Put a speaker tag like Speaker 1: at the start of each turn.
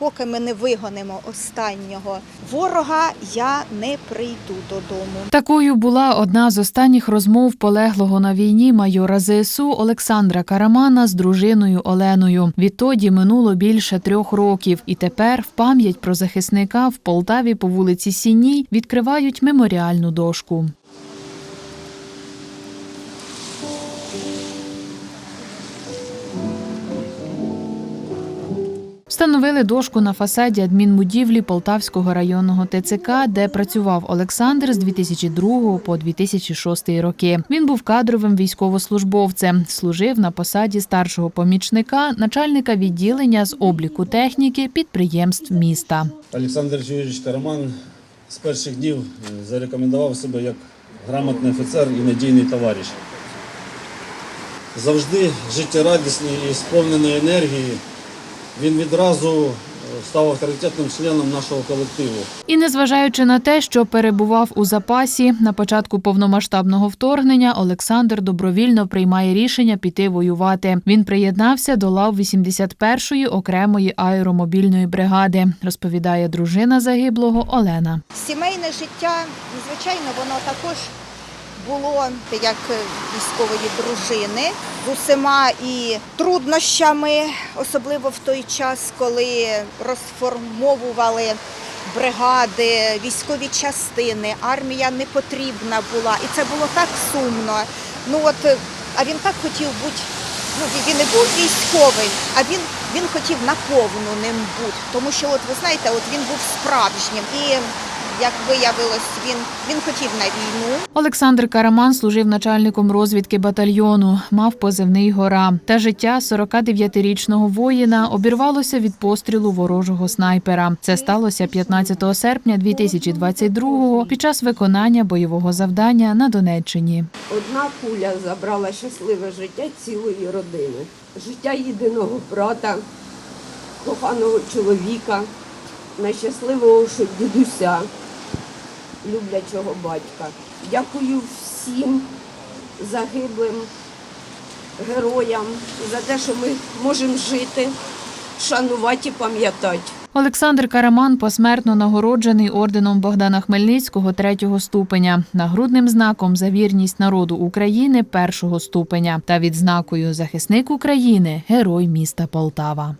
Speaker 1: поки ми не вигонимо останнього ворога, я не прийду додому.
Speaker 2: Такою була одна з останніх розмов полеглого на війні майора ЗСУ Олександра Карамана з дружиною Оленою. Відтоді минуло більше трьох років, і тепер в пам'ять про захисника в Полтаві по вулиці Сінній відкривають меморіальну дошку. Встановили дошку на фасаді адмінбудівлі Полтавського районного ТЦК, де працював Олександр з 2002 по 2006 роки. Він був кадровим військовослужбовцем, служив на посаді старшого помічника, начальника відділення з обліку техніки підприємств міста.
Speaker 3: Олександр Юрійович Караман з перших днів е, зарекомендував себе як грамотний офіцер і надійний товариш. Завжди життєрадісний і сповнений енергії. Він відразу е, став авторитетним членом нашого колективу.
Speaker 2: І незважаючи на те, що перебував у запасі на початку повномасштабного вторгнення, Олександр добровільно приймає рішення піти воювати. Він приєднався до лав 81-ї окремої аеромобільної бригади, розповідає дружина загиблого Олена.
Speaker 1: Сімейне життя, звичайно, воно також було як військової дружини з усіма і труднощами, особливо в той час, коли розформовували бригади, військові частини, армія не потрібна була, і це було так сумно. Ну от, а він так хотів бути. Ну, він не був військовий, а він, він хотів наповну ним бути. Тому що, от ви знаєте, от він був справжнім. І як виявилось, він, він хотів на війну.
Speaker 2: Олександр Караман служив начальником розвідки батальйону, мав позивний гора. Та життя 49-річного воїна обірвалося від пострілу ворожого снайпера. Це сталося 15 серпня 2022-го під час виконання бойового завдання на Донеччині.
Speaker 4: Одна куля забрала щасливе життя цілої родини, життя єдиного брата, коханого чоловіка, найщасливого що дідуся, люблячого батька. Дякую всім загиблим героям за те, що ми можемо жити, шанувати і пам'ятати.
Speaker 2: Олександр Караман посмертно нагороджений орденом Богдана Хмельницького третього ступеня, нагрудним знаком за вірність народу України першого ступеня та відзнакою захисник України, герой міста Полтава.